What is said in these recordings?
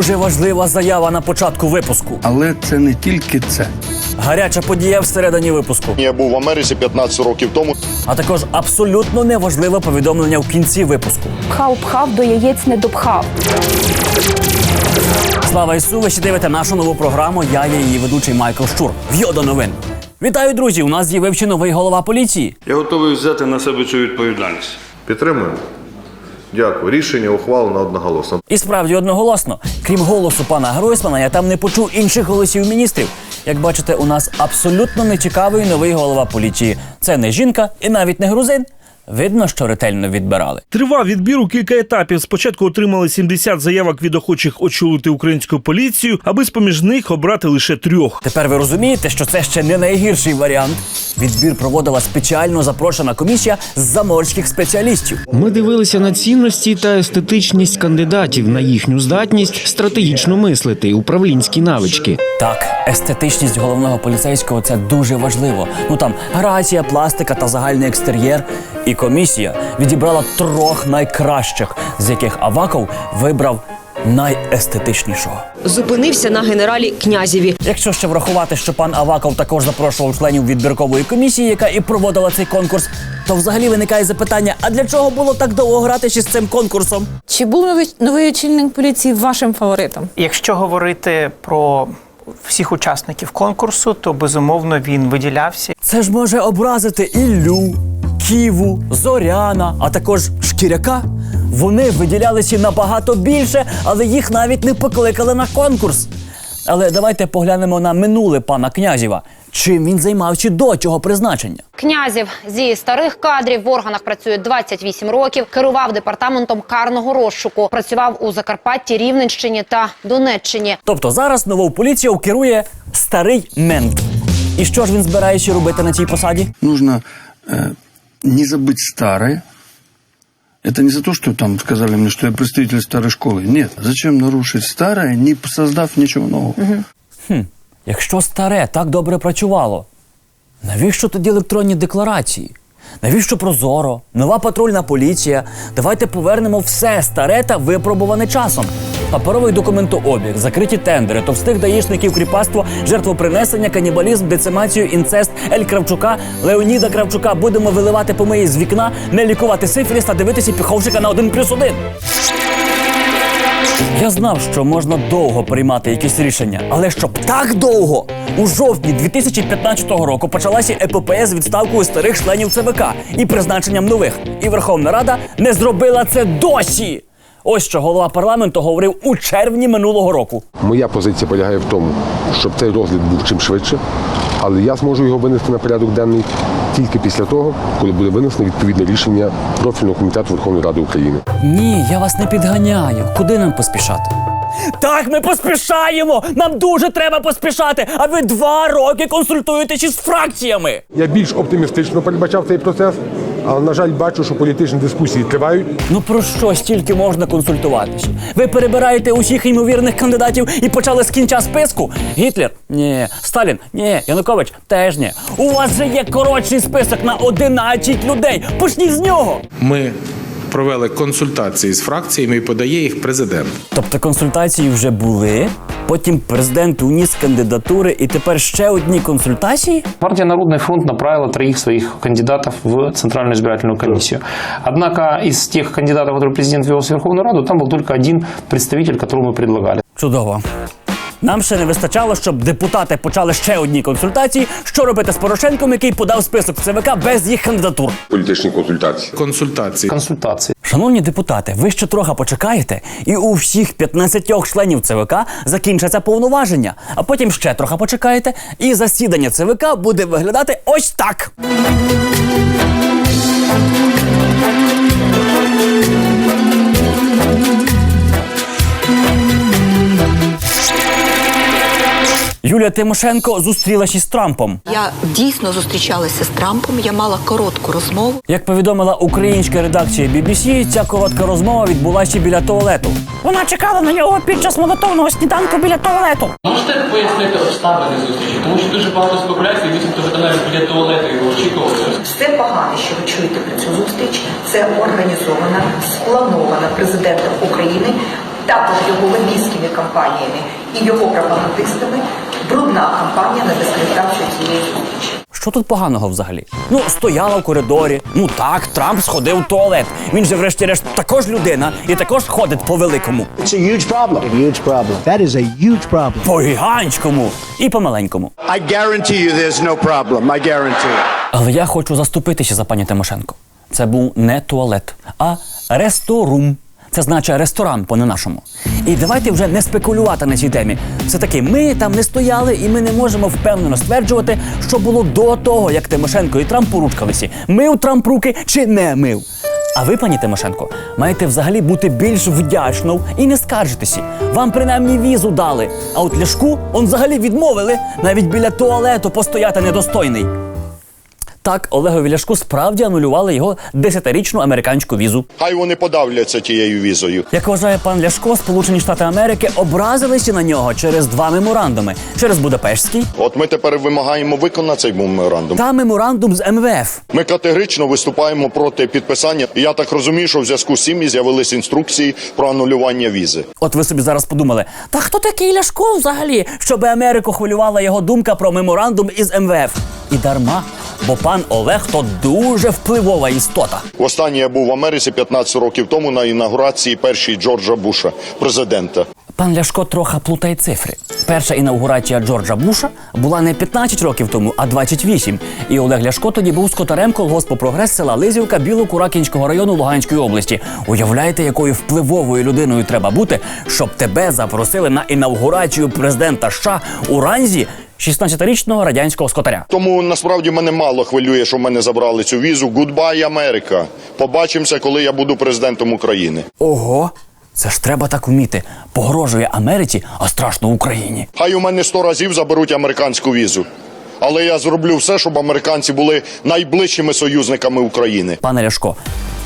Дуже важлива заява на початку випуску. Але це не тільки це. Гаряча подія всередині випуску. Я був в Америці 15 років тому. А також абсолютно неважливе повідомлення в кінці випуску. Пхав, пхав, до яєць не допхав. Слава Ісу! Ви ще дивите нашу нову програму. Я є її ведучий Майкл Щур. В'йо до новин. Вітаю, друзі! У нас з'явився новий голова поліції. Я готовий взяти на себе цю відповідальність. Підтримуємо. Дякую. Рішення ухвалено одноголосно. І справді одноголосно. Крім голосу пана Гройсмана, я там не почув інших голосів міністрів. Як бачите, у нас абсолютно нецікавий новий голова поліції. Це не жінка і навіть не грузин. Видно, що ретельно відбирали. Тривав відбір у кілька етапів. Спочатку отримали 70 заявок від охочих очолити українську поліцію, аби з поміж них обрати лише трьох. Тепер ви розумієте, що це ще не найгірший варіант. Відбір проводила спеціально запрошена комісія з заморських спеціалістів. Ми дивилися на цінності та естетичність кандидатів, на їхню здатність стратегічно мислити, управлінські навички. Так, естетичність головного поліцейського це дуже важливо. Ну там грація, пластика та загальний екстер'єр. І комісія відібрала трьох найкращих, з яких Аваков вибрав найестетичнішого. Зупинився на генералі князєві. Якщо ще врахувати, що пан Аваков також запрошував членів відбіркової комісії, яка і проводила цей конкурс, то взагалі виникає запитання: а для чого було так довго грати ще з цим конкурсом? Чи був новий, новий очільник поліції вашим фаворитом? Якщо говорити про всіх учасників конкурсу, то безумовно він виділявся. Це ж може образити Іллю, Ківу, Зоряна, а також Шкіряка. Вони виділялися набагато більше, але їх навіть не покликали на конкурс. Але давайте поглянемо на минуле пана князєва. Чим він займався до цього призначення? Князів зі старих кадрів в органах працює 28 років. Керував департаментом карного розшуку. Працював у Закарпатті, Рівненщині та Донеччині. Тобто зараз нову поліцію керує старий мент. І що ж він збирається робити на цій посаді? Нужно э, не забыть старое. Это не за то, что там сказали мне, что я представитель старой школы. Нет. Зачем нарушить старое, не создав ничего нового? Якщо старе так добре працювало, навіщо тоді електронні декларації? Навіщо Прозоро? Нова патрульна поліція? Давайте повернемо все старе та випробуване часом. Паперовий документообіг, закриті тендери, товстих даїшників кріпацтво, жертвопринесення, канібалізм, децимацію, інцест, Ель Кравчука, Леоніда Кравчука будемо виливати помиї з вікна, не лікувати сифіліс та дивитися піховчика на один плюс один. Я знав, що можна довго приймати якісь рішення, але щоб так довго. У жовтні 2015 року почалася епопея з відставкою старих членів ЦВК і призначенням нових. І Верховна Рада не зробила це досі. Ось що голова парламенту говорив у червні минулого року. Моя позиція полягає в тому, щоб цей розгляд був чим швидше, але я зможу його винести на порядок денний тільки після того, коли буде винесено відповідне рішення профільного комітету Верховної Ради України. Ні, я вас не підганяю. Куди нам поспішати? Так, ми поспішаємо! Нам дуже треба поспішати! А ви два роки консультуєтеся з фракціями! Я більш оптимістично передбачав цей процес, але на жаль, бачу, що політичні дискусії тривають. Ну про що стільки можна консультуватися? Ви перебираєте усіх ймовірних кандидатів і почали з кінця списку? Гітлер? Ні. Сталін? Ні. Янукович? Теж ні. У вас же є коротший список на 11 людей. Почніть з нього. Ми провели консультації з фракціями і подає їх президент. Тобто консультації вже були, потім президент уніс кандидатури, і тепер ще одні консультації? Партия Народный фронт направила троих своих кандидатов в Центральную избирательную комиссию. Однако из тех кандидатов, которые президент вел в Верховную Раду, там был только один представитель, которого мы предлагали. Чудово. Нам ще не вистачало, щоб депутати почали ще одні консультації, що робити з Порошенком, який подав список в ЦВК без їх кандидатур. Політичні консультації. Консультації. Консультации. Шановні депутати, ви ще трохи почекаєте, і у всіх 15 членів ЦВК закінчаться повноваження. А потім ще трохи почекаєте, і засідання ЦВК буде виглядати ось так. Юлія Тимошенко зустрілася з Трампом. Я дійсно зустрічалася з Трампом. Я мала коротку розмову. Як повідомила українська редакція BBC, ця коротка розмова відбулася біля туалету. Вона чекала на нього під час молотовного сніданку біля туалету. Можете пояснити обставини зустрічі? Тому що дуже багато спекуляцій, вісімто ви навіть біля туалету його очікували. Все погане, що ви чуєте про цю зустріч, це організована, спланована президентом України також його лобійськими кампаніями і його пропагандистами, брудна кампанія на дискредитацію цієї зустрічі. Що тут поганого взагалі? Ну, стояла в коридорі. Ну так, Трамп сходив в туалет. Він же, врешті-решт, також людина і також ходить по великому. It's a huge problem. A huge problem. That is a huge problem. По гігантському і по маленькому. I guarantee you there's no problem. I guarantee. Але я хочу заступитися за пані Тимошенко. Це був не туалет, а ресторум. Це значить ресторан по-не-нашому. І давайте вже не спекулювати на цій темі. Все таки, ми там не стояли, і ми не можемо впевнено стверджувати, що було до того, як Тимошенко і Трамп поручкалися. Мив Трамп руки чи не мив. А ви, пані Тимошенко, маєте взагалі бути більш вдячною і не скаржитися. Вам принаймні візу дали. А от Ляшку он взагалі відмовили навіть біля туалету постояти недостойний. Так, Олегові Ляшку справді анулювали його десятирічну американську візу. Хай вони подавляться тією візою. Як вважає пан Ляшко, Сполучені Штати Америки образилися на нього через два меморандуми: через Будапештський От ми тепер вимагаємо виконати цей меморандум. та меморандум з МВФ. Ми категорично виступаємо проти підписання. Я так розумію, що в зв'язку з цим з'явились інструкції про анулювання візи. От ви собі зараз подумали, та хто такий Ляшко взагалі, щоб Америку хвилювала його думка про меморандум із МВФ? І дарма, бо пан Олег то дуже впливова істота. Востаннє я був в Америці 15 років тому на інаугурації першої Джорджа Буша, президента. Пан Ляшко трохи плутає цифри. Перша інаугурація Джорджа Буша була не 15 років тому, а 28. І Олег Ляшко тоді був скотарем колгоспу прогрес села Лизівка Білокуракінського району Луганської області. Уявляєте, якою впливовою людиною треба бути, щоб тебе запросили на інаугурацію президента США у ранзі 16-річного радянського скотаря. Тому насправді мене мало хвилює, що в мене забрали цю візу. Гудбай, Америка. Побачимося, коли я буду президентом України. Ого, це ж треба так вміти. Погрожує Америці, а страшно Україні. Хай у мене сто разів заберуть американську візу. Але я зроблю все, щоб американці були найближчими союзниками України. Пане Ляшко,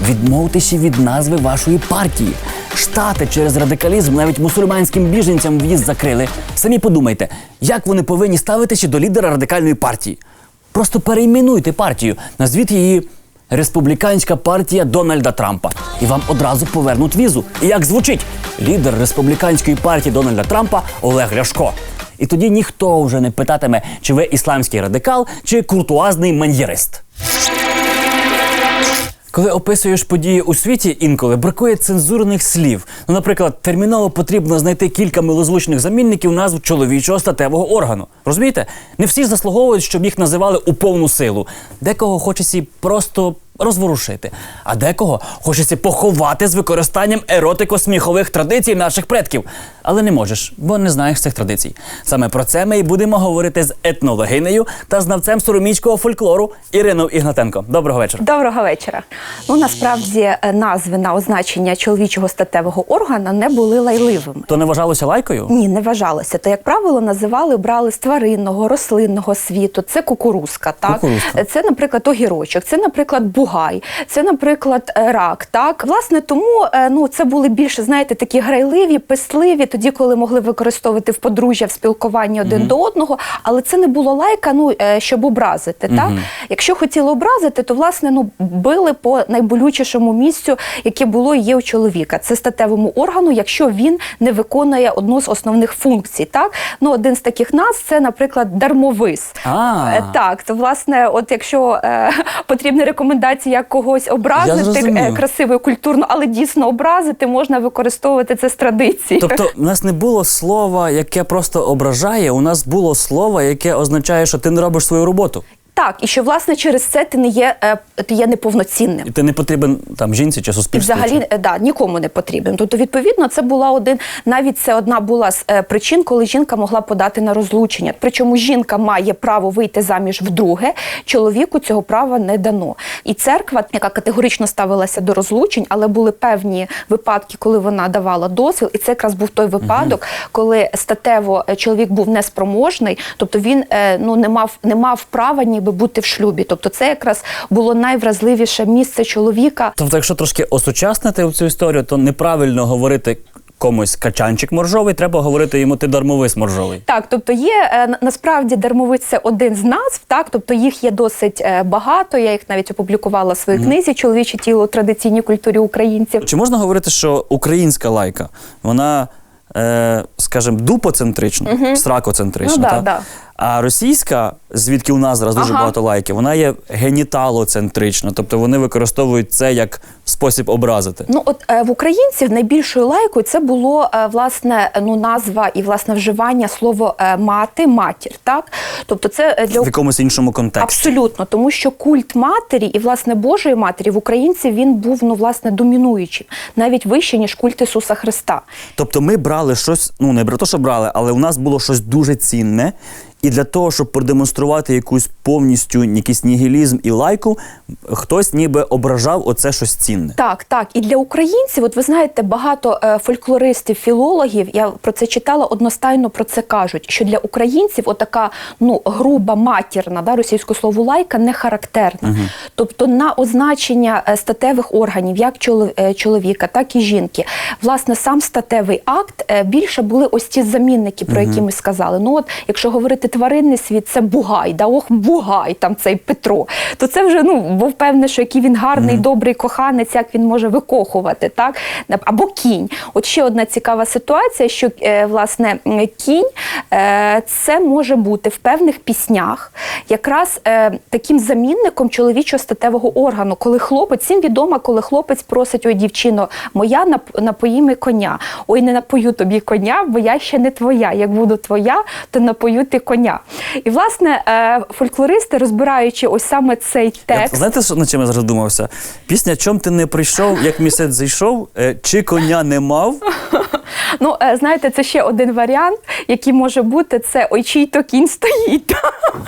відмовтеся від назви вашої партії. Штати через радикалізм навіть мусульманським біженцям в'їзд закрили. Самі подумайте, як вони повинні ставитися до лідера радикальної партії. Просто перейменуйте партію, назвіть її Республіканська партія Дональда Трампа. І вам одразу повернуть візу. І як звучить лідер республіканської партії Дональда Трампа Олег Ляшко. І тоді ніхто вже не питатиме, чи ви ісламський радикал, чи куртуазний маньєрист. Коли описуєш події у світі, інколи бракує цензурних слів. Ну, наприклад, терміново потрібно знайти кілька милозвучних замінників назв чоловічого статевого органу. Розумієте? Не всі заслуговують, щоб їх називали у повну силу. Декого хочеться просто розворушити, а декого хочеться поховати з використанням еротико-сміхових традицій наших предків. Але не можеш, бо не знаєш цих традицій. Саме про це ми і будемо говорити з етнологинею та знавцем сороміцького фольклору Іриною Ігнатенко. Доброго вечора. Доброго вечора. Ну насправді е, назви на означення чоловічого статевого органа не були лайливими. То не вважалося лайкою? Ні, не вважалося. То, як правило, називали, брали з тваринного, рослинного світу. Це кукурузка, так Кукурузка. це, наприклад, огірочок, це, наприклад, бугай, це, наприклад, е, рак. Так, власне, тому е, ну це були більше, знаєте, такі грайливі, писливі, тоді, коли могли використовувати в подружжя в спілкуванні один до одного, але це не було лайка, ну е, щоб образити. Так, якщо хотіли образити, то власне ну били по найболючішому місцю, яке було і є у чоловіка. Це статевому органу, якщо він не виконує одну з основних функцій. Так, ну один з таких назв це, наприклад, дармовис. А. Е, Так, то власне, от якщо е, потрібні рекомендації, як когось образити е, красиво і культурно, але дійсно образити, можна використовувати це з традиції. Тобто, у нас не було слова, яке просто ображає. У нас було слово, яке означає, що ти не робиш свою роботу. Так, і що власне через це ти не є, е, ти є неповноцінним. І ти не потрібен там жінці чи І суспільству. взагалі е, да, нікому не потрібен. Тобто, відповідно, це була один, навіть це одна була з е, причин, коли жінка могла подати на розлучення. Причому жінка має право вийти заміж вдруге, чоловіку цього права не дано. І церква, яка категорично ставилася до розлучень, але були певні випадки, коли вона давала дозвіл, і це якраз був той випадок, коли статево чоловік був неспроможний, тобто він ну не мав не мав права ніби бути в шлюбі. Тобто, це якраз було найвразливіше місце чоловіка. Тобто, якщо трошки осучаснити цю історію, то неправильно говорити комусь качанчик моржовий, треба говорити йому ти дармовис моржовий. Так, тобто є е, насправді дармовиць це один з назв, так тобто їх є досить е, багато. Я їх навіть опублікувала в своїй книзі Чоловіче тіло у традиційній культурі українців. Чи можна говорити, що українська лайка, вона, е, скажімо, дупоцентрична, Мгм. сракоцентрична, Ну, да, та? да. А російська, звідки у нас зараз дуже Ага. багато лайків, вона є геніталоцентрична, тобто вони використовують це як спосіб образити. Ну от е, в українців найбільшою лайкою це було е, власне ну назва і власне вживання слово е, мати, матір. Так, тобто це е, для В якомусь іншому контексті. Абсолютно, тому що культ матері і власне Божої матері в українців він був ну власне домінуючим, навіть вище ніж культ Ісуса Христа. Тобто ми брали щось, ну не про те, що брали, але у нас було щось дуже цінне. І для того, щоб продемонструвати якусь повністю якийсь нігілізм і лайку, хтось ніби ображав оце щось цінне. Так, так. І для українців, от ви знаєте, багато е, фольклористів, філологів, я про це читала, одностайно про це кажуть, що для українців отака ну груба матірна да, російського слово лайка не характерна. Тобто на означення е, статевих органів, як е, чоловіка, так і жінки, власне, сам статевий акт е, більше були ось ці замінники, про які ми сказали. Ну от, якщо говорити тваринний світ, це бугай, да ох, бугай, там цей Петро, то це вже ну був певне, що який він гарний, добрий коханець, як він може викохувати, так або кінь. От ще одна цікава ситуація, що е, власне кінь е, це може бути в певних піснях, якраз е, таким замінником чоловічого статевого органу, коли хлопець всім відомо, коли хлопець просить ой, дівчино, моя нап- напої ми коня. Ой, не напою тобі коня, бо я ще не твоя. Як буду твоя, то напою ти коня. І власне е, фольклористи, розбираючи ось саме цей Я, текст. знаєте, що, над чим я зараз думався? Пісня Чом ти не прийшов, як місяць зайшов, е, чи коня не мав. Ну, е, знаєте, це ще один варіант, який може бути: це ой, чий то кінь стоїть.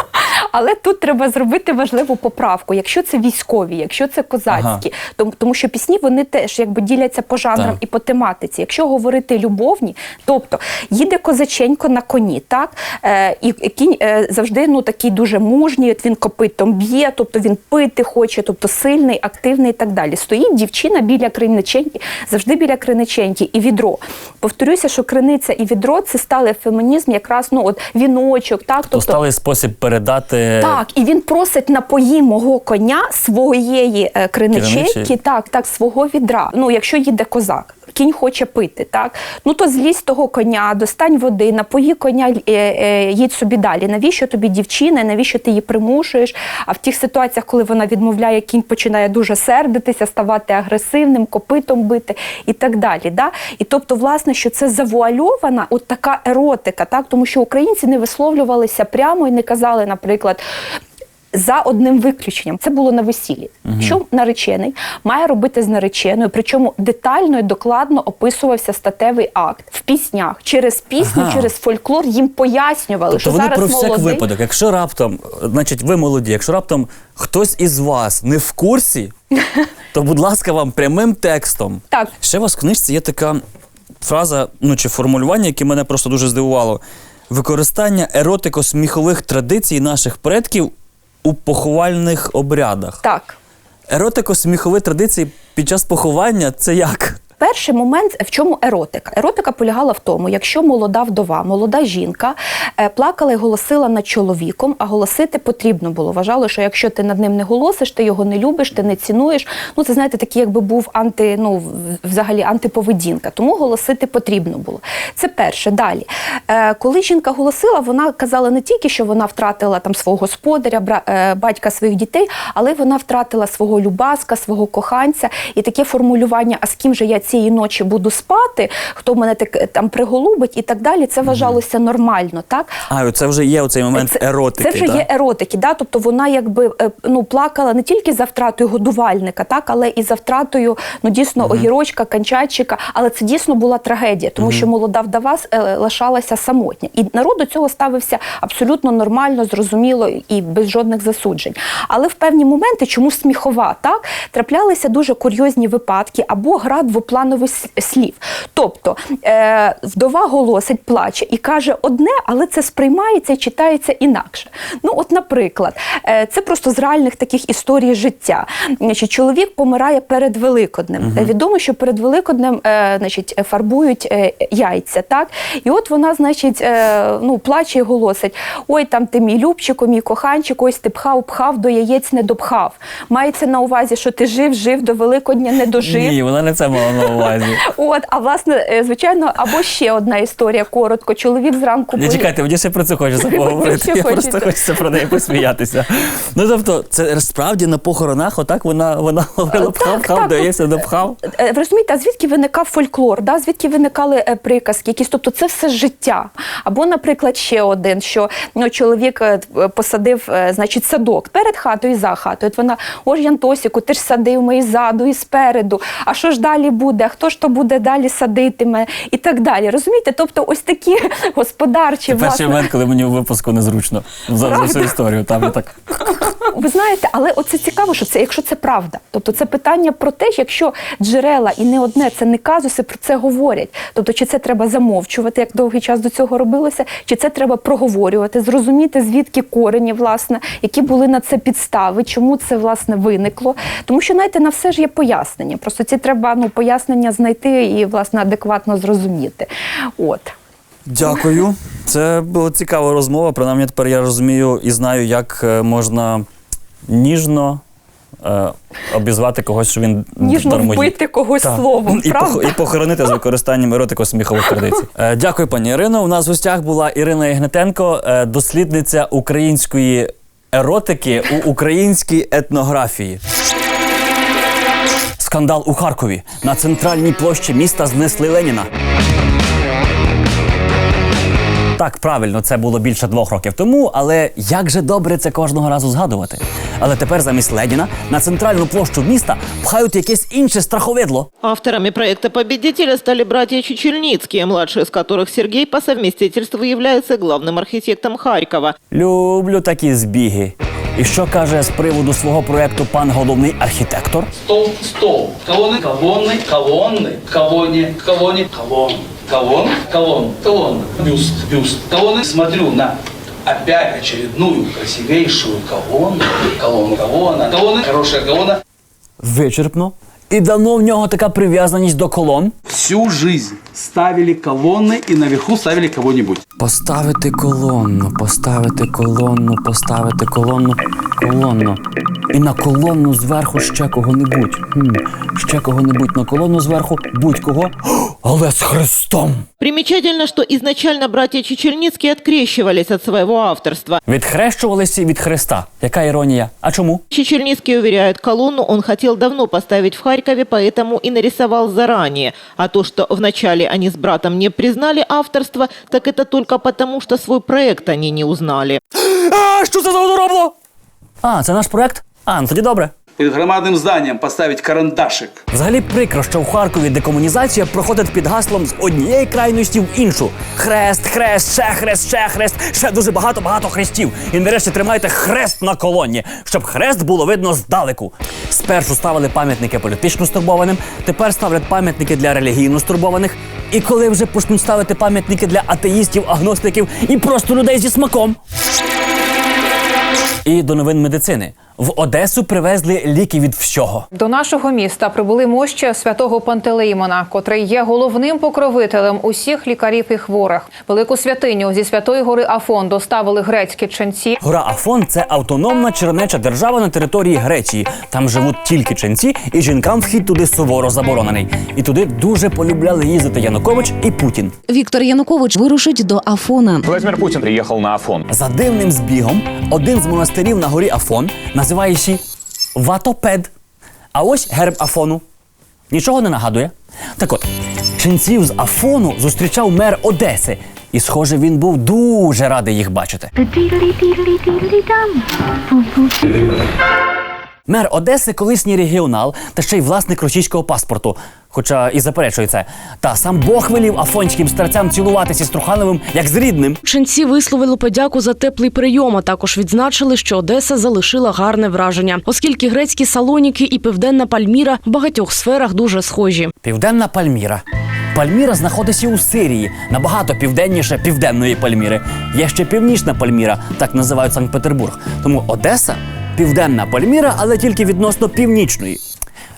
Але тут треба зробити важливу поправку. Якщо це військові, якщо це козацькі, тому, тому що пісні вони теж якби діляться по жанрам Так. і по тематиці. Якщо говорити любовні, тобто їде козаченько на коні, так е, і кінь е, завжди ну такий дуже мужній, от він копитом б'є, тобто він пити хоче, тобто сильний, активний і так далі. Стоїть дівчина біля криниченьки, завжди біля криниченьки і відро. Повторюся, що криниця і відро це стали фемінізм, якраз ну от віночок, так То тобто. стали спосіб передати. Так, і він просить напої мого коня своєї е, криниченьки, Криничі? так, так, свого відра. Ну, якщо їде козак. Кінь хоче пити, так ну то злізь того коня, достань води, напої коня, е, е, їдь собі далі. Навіщо тобі дівчина? Навіщо ти її примушуєш? А в тих ситуаціях, коли вона відмовляє, кінь починає дуже сердитися, ставати агресивним, копитом бити і так далі. Да? І тобто, власне, що це завуальована от така еротика, так тому що українці не висловлювалися прямо і не казали, наприклад. За одним виключенням, це було на весіллі. Що наречений має робити з нареченою, причому детально і докладно описувався статевий акт в піснях. Через пісню, Ага. через фольклор їм пояснювали, Тобто що вони зараз про всяк молодий. випадок. Якщо раптом, значить, ви молоді, якщо раптом хтось із вас не в курсі, то, будь ласка, вам прямим текстом. Так. Ще у вас в книжці є така фраза, ну чи формулювання, яке мене просто дуже здивувало. Використання еротико-сміхових традицій наших предків у поховальних обрядах. Так. Еротико-сміхові традиції під час поховання це як? Перший момент в чому еротика? Еротика полягала в тому, якщо молода вдова, молода жінка е, плакала і голосила над чоловіком, а голосити потрібно було. Вважали, що якщо ти над ним не голосиш, ти його не любиш, ти не цінуєш. Ну це знаєте, такий якби був анти, ну взагалі антиповедінка. Тому голосити потрібно було. Це перше. Далі, е, коли жінка голосила, вона казала не тільки, що вона втратила там свого господаря, е, батька своїх дітей, але вона втратила свого любаска, свого коханця, і таке формулювання, а з ким же я цієї ночі буду спати, хто мене так там приголубить і так далі. Це вважалося нормально, так? А, це вже є оцей момент еротики. Це вже так? є еротики, да? тобто вона якби е, ну плакала не тільки за втратою годувальника, так, але і за втратою ну дійсно огірочка, канчатчика. Але це дійсно була трагедія, тому що молода вдова е, лишалася самотня. І народ до цього ставився абсолютно нормально, зрозуміло і без жодних засуджень. Але в певні моменти, чому сміхова, так траплялися дуже курйозні випадки або град в різнопланових слів. Тобто е, вдова голосить, плаче і каже одне, але це сприймається і читається інакше. Ну, от, наприклад, е, це просто з реальних таких історій життя. Значить, чоловік помирає перед Великоднем. Е, Відомо, що перед Великоднем значить, фарбують яйця. Так? І от вона, значить, ну, плаче і голосить: ой, там ти мій любчику, мій коханчик, ось ти пхав, пхав, до яєць не допхав. Мається на увазі, що ти жив, жив до Великодня не дожив. Ні, вона не це мала на увазі. От, а власне, е, звичайно, або ще одна історія коротко. Чоловік зранку Не чекайте, мені ще про це хочеться поговорити. Я просто хочеться. про неї посміятися. Ну тобто, це справді на похоронах, отак вона вона говорила пхав, пхав, дається, допхав. Е, Ви розумієте, а звідки виникав фольклор? Да? Звідки виникали е, приказки? Якісь, тобто це все життя. Або, наприклад, ще один, що ну, чоловік посадив значить, садок перед хатою і за хатою. От вона, ось Янтосіку, ти ж садив і ззаду, і спереду. А що ж далі буде? А хто ж то буде далі садитиме? І так далі. Розумієте? Тобто, ось такі господарчі Це перший власне. момент, коли мені у випуску незручно за, за всю історію. Там я так. Ви знаєте, але оце цікаво, що це, якщо це правда. Тобто це питання про те, якщо джерела і не одне, це не казуси, про це говорять. Тобто, чи це треба замовчувати, як довгий час до цього робилося, чи це треба проговорювати, зрозуміти, звідки корені, власне, які були на це підстави, чому це власне виникло. Тому що, знаєте, на все ж є пояснення. Просто ці треба ну, пояснення знайти і власне адекватно зрозуміти. От. Дякую. Це була цікава розмова. Принаймні тепер я розумію і знаю, як е, можна ніжно е, обізвати когось, що він Ніжно дармоїд. вбити когось Так. словом, і, правда? пох- і похоронити з використанням еротико-сміхових традицій. Е, дякую, пані Ірино. У нас в гостях була Ірина Ігнатенко, е, дослідниця української еротики у українській етнографії. Скандал у Харкові. На центральній площі міста знесли Леніна. Так, правильно, це було більше двох років тому, але як же добре це кожного разу згадувати. Але тепер замість Леніна на центральну площу міста пхають якесь інше страховидло. Авторами проекта «Победителя» стали братья Чечельницкие, младший из которых Сергей по совместительству является главным архитектом Харькова. Люблю такі збіги. І що каже з приводу свого проекту пан головний архітектор? Стол, стол. Колонны, колонны, колонны, колонне, колонне, колонн. Колонн, колонн, колонн. Бюст, бюст. Колонны. Смотрю на опять очередную красивейшую колонну. Колонна, колонна. Колонны, хорошая колонна. Вичерпно. і давно в нього така прив'язаність до колон. Всю жизнь ставили колонны и наверху ставили кого-нибудь. Поставити колонну, поставити колонну, поставити колонну, колонну. І на колонну зверху ще кого-небудь. Хм, ще кого-небудь на колонну зверху, будь-кого, але з Христом. Примечательно, что изначально братья Чечельницкие открещивались от своего авторства. Відхрещувалися від Христа. Яка іронія? А чому? Чечельницкий уверяет, колонну он хотел давно поставить в Харькове, поэтому и нарисовал заранее. А то, что вначале они с братом не признали авторство, так это только потому, что свой проект они не узнали. А, це за одоробло? А, це наш проект? А, ну тоді добре. Перед громадным зданием поставить карандашик. Взагалі прикро, що в Харкові декомунізація проходить під гаслом з однієї крайності в іншу. Хрест, хрест, ще хрест, ще хрест, ще дуже багато багато хрестів. І нарешті тримайте хрест на колоні, щоб хрест було видно здалеку. Спершу ставили пам'ятники політично стурбованим, тепер ставлять пам'ятники для релігійно стурбованих. І коли вже почнуть ставити пам'ятники для атеїстів, агностиків і просто людей зі смаком. І до новин медицини. В Одесу привезли ліки від всього. До нашого міста прибули мощі святого Пантелеймона, котрий є головним покровителем усіх лікарів і хворих. Велику святиню зі святої гори Афон доставили грецькі ченці. Гора Афон це автономна чернеча держава на території Греції. Там живуть тільки ченці, і жінкам вхід туди суворо заборонений. І туди дуже полюбляли їздити Янукович і Путін. Віктор Янукович вирушить до Афона. Владимир Путин приехал на Афон. За дивним збігом, один з монастирів на горі Афон називається Ватопед. А ось герб Афону. Нічого не нагадує. Так от, ченців з Афону зустрічав мер Одеси. І, схоже, він був дуже радий їх бачити. Мер Одеси колишній регіонал та ще й власник російського паспорту. Хоча і заперечує це. Та сам Бог велів афонським старцям цілуватися з Трухановим як з рідним. Ченці висловили подяку за теплий прийом, а також відзначили, що Одеса залишила гарне враження, оскільки грецькі салоніки і південна Пальміра в багатьох сферах дуже схожі. Південна Пальміра. Пальміра знаходиться у Сирії, набагато південніше південної Пальміри. Є ще північна Пальміра, так називають Санкт-Петербург. Тому Одеса південна Пальміра, але тільки відносно північної.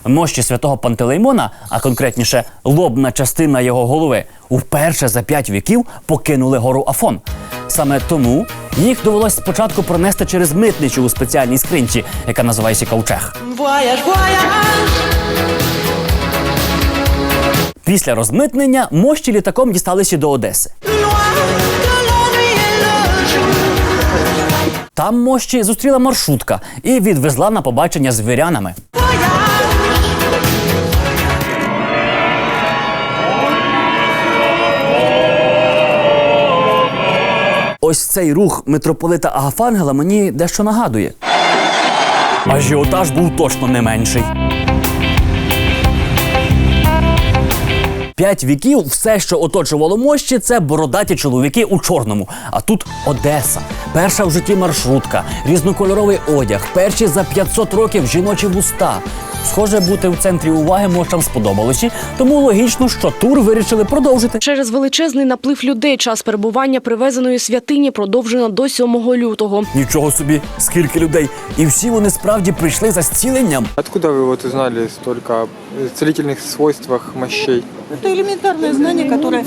Мощі святого Пантелеймона, а конкретніше лобна частина його голови, вперше за п'ять віків покинули гору Афон. Саме тому їх довелось спочатку пронести через митничу у спеціальній скринці, яка називається ковчег. Після розмитнення мощі літаком дісталися до Одеси. Там мощі зустріла маршрутка і відвезла на побачення з вірянами. Ось цей рух митрополита Агафангела мені дещо нагадує. Ажіотаж був точно не менший. П'ять віків все, що оточувало мощі, це бородаті чоловіки у чорному. А тут Одеса, перша в житті маршрутка, різнокольоровий одяг, перші за 500 років жіночі вуста. Схоже, бути в центрі уваги мощам сподобалося, тому логічно, що тур вирішили продовжити. Через величезний наплив людей час перебування привезеної святині продовжено до 7 лютого. Nічого собі, скільки людей, і всі вони справді прийшли за зціленням. Откуда вы вот узнали столько о целительных свойствах мощей? Это элементарное знание, которое,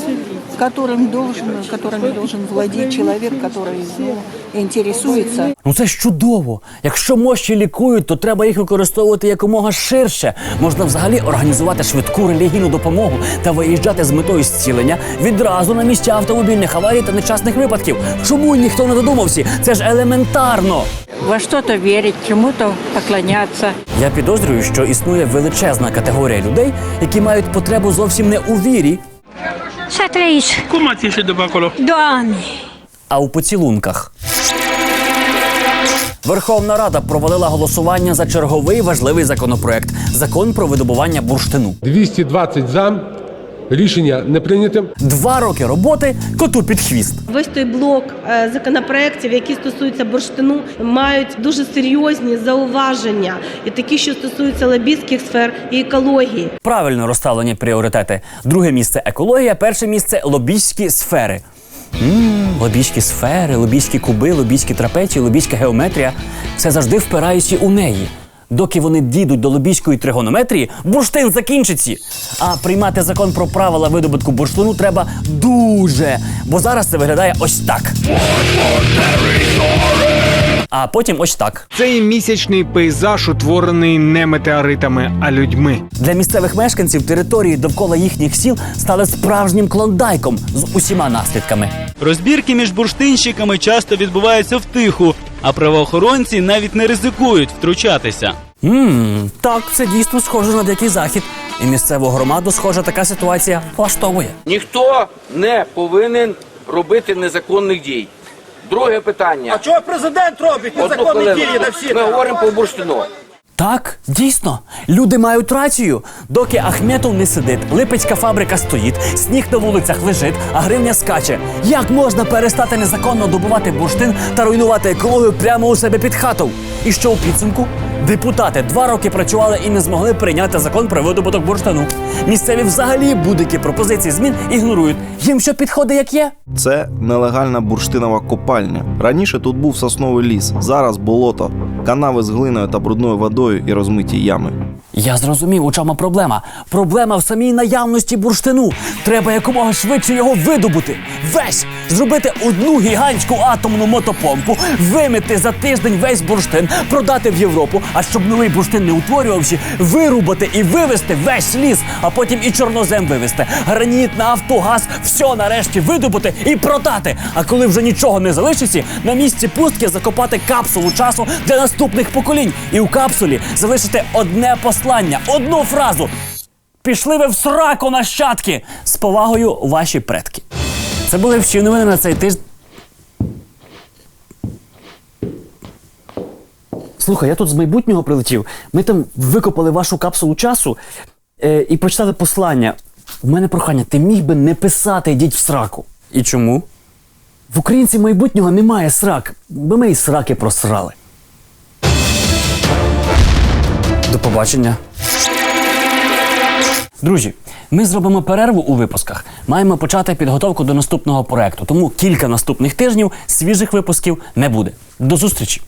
которым должен, которым должен владеть человек, который ну, интересуется. Ну це ж чудово. Якщо мощі лікують, то треба їх використовувати якомога ширше. Можна взагалі організувати швидку релігійну допомогу та виїжджати з метою зцілення відразу на місця автомобільних аварій та нещасних випадків. Чому ніхто не додумався? Це ж елементарно. Во что-то верить, чему-то поклоняться. Я підозрюю, що існує величезна категорія людей, які мають потребу зовсім не у вірі? А у поцілунках. Верховна Рада провалила голосування за черговий важливий законопроект закон про видобування бурштину. 220 за. Рішення не прийняте. Два роки роботи коту під хвіст. Весь той блок е, законопроєктів, які стосуються бурштину, мають дуже серйозні зауваження, і такі, що стосуються лобістських сфер і екології. Правильно розставлені пріоритети. Друге місце екологія, перше місце лобійські сфери. Ммм, лобійські сфери, лобійські куби, лобійські трапеції, лобійська геометрія. Все завжди впираюся у неї. Доки вони дійдуть до лобійської тригонометрії, бурштин закінчиться. А приймати закон про правила видобутку бурштину треба дуже. Бо зараз це виглядає ось так. А потім ось так. Цей місячний пейзаж утворений не метеоритами, а людьми. Для місцевих мешканців території довкола їхніх сіл стали справжнім клондайком з усіма наслідками. Розбірки між бурштинщиками часто відбуваються втиху, а правоохоронці навіть не ризикують втручатися. Ммм, так, це дійсно схоже на дикий захід. І місцеву громаду, схоже, така ситуація влаштовує. Ніхто не повинен робити незаконних дій. Друге питання. А чого президент робить незаконні дії на всі? Ми говоримо про бурштину. Так, дійсно, люди мають рацію. Доки Ахметов не сидить, липецька фабрика стоїть, сніг на вулицях лежить, а гривня скаче. Як можна перестати незаконно добувати бурштин та руйнувати екологію прямо у себе під хатою? І що у підсумку? Депутати два роки працювали і не змогли прийняти закон про видобуток бурштину. Місцеві взагалі будь-які пропозиції змін ігнорують. Їм що підходить, як є. Це нелегальна бурштинова копальня. Раніше тут був сосновий ліс, зараз болото, канави з глиною та брудною водою і розмиті ями. Я зрозумів, у чому проблема. Проблема в самій наявності бурштину. Треба якомога швидше його видобути. Весь зробити одну гігантську атомну мотопомпу, вимити за тиждень весь бурштин, продати в Європу. А щоб новий бурштин не утворювався, вирубати і вивезти весь ліс, а потім і чорнозем вивезти. Граніт, нафту, газ, все нарешті видобути і продати. А коли вже нічого не залишиться, на місці пустки закопати капсулу часу для наступних поколінь. І у капсулі залишити одне послання, одну фразу. Пішли ви в сраку нащадки! З повагою ваші предки. Це були всі новини на цей тиждень. Слухай, я тут з майбутнього прилетів. Ми там викопали вашу капсулу часу е, і прочитали послання. У мене прохання, ти міг би не писати йдіть в сраку. І чому? В українців майбутнього немає срак, бо ми і сраки просрали. До побачення. Друзі, ми зробимо перерву у випусках. Маємо почати підготовку до наступного проекту, тому кілька наступних тижнів свіжих випусків не буде. До зустрічі!